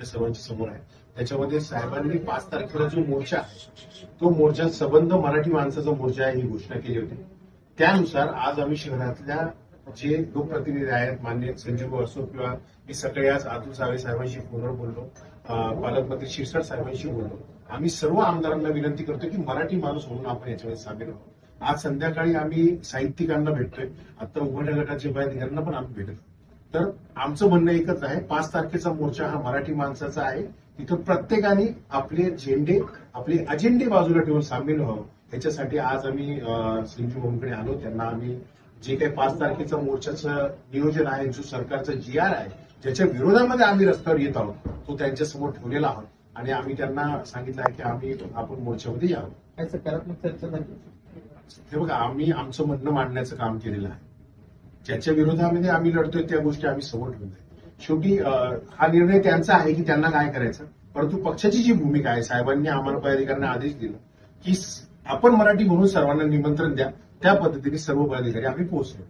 आपल्या सर्वांच्या समोर आहे. त्याच्यामध्ये साहेबांनी पाच तारखेला जो मोर्चा आहे तो मोर्चा सबंध मराठी माणसाचा मोर्चा आहे ही घोषणा केली होती. त्यानुसार आज आम्ही शहरातल्या जे लोकप्रतिनिधी आहेत मान्य संजीव असो किंवा मी सकाळी आज अतुल सावे साहेबांशी फोनवर बोललो पालकमंत्री शिरसाट साहेबांशी बोललो. आम्ही सर्व आमदारांना विनंती करतो की मराठी माणूस म्हणून आपण याच्यामध्ये सामील आहोत आज संध्याकाळी आम्ही साहित्यिकांना भेटतोय. आता उघड्या गटाचे यांना पण आम्ही भेटतो तर आमचं म्हणणं एकच आहे पाच तारखेचा मोर्चा हा मराठी माणसाचा आहे. तिथं प्रत्येकाने आपले झेंडे आपले अजेंडे बाजूला ठेवून सामील व्हावं. याच्यासाठी आज आम्ही भाऊंकडे आलो. त्यांना आम्ही जे काही पाच तारखेचा मोर्चाचं नियोजन आहे जो सरकारचा जी आर आहे ज्याच्या विरोधामध्ये आम्ही रस्त्यावर येत आहोत तो त्यांच्यासमोर ठेवलेला आहोत. आणि आम्ही त्यांना सांगितलं आहे की आम्ही आपण मोर्चामध्ये यावं. काय सकारात्मक चर्चा झाली. हे बघा आम्ही आमचं म्हणणं मांडण्याचं काम केलेलं आहे. ज्याच्या विरोधामध्ये आम्ही लढतोय त्या गोष्टी आम्ही समोर ठेवतोय शेवटी अं, हा निर्णय त्यांचा आहे की त्यांना काय करायचं? परंतु पक्षाची जी भूमिका आहे साहेबांनी आम्हाला पदाधिकाऱ्यांना आदेश दिला की आपण मराठी म्हणून सर्वांना निमंत्रण द्या त्या पद्धतीने सर्व पदाधिकारी आम्ही पोहोचलो.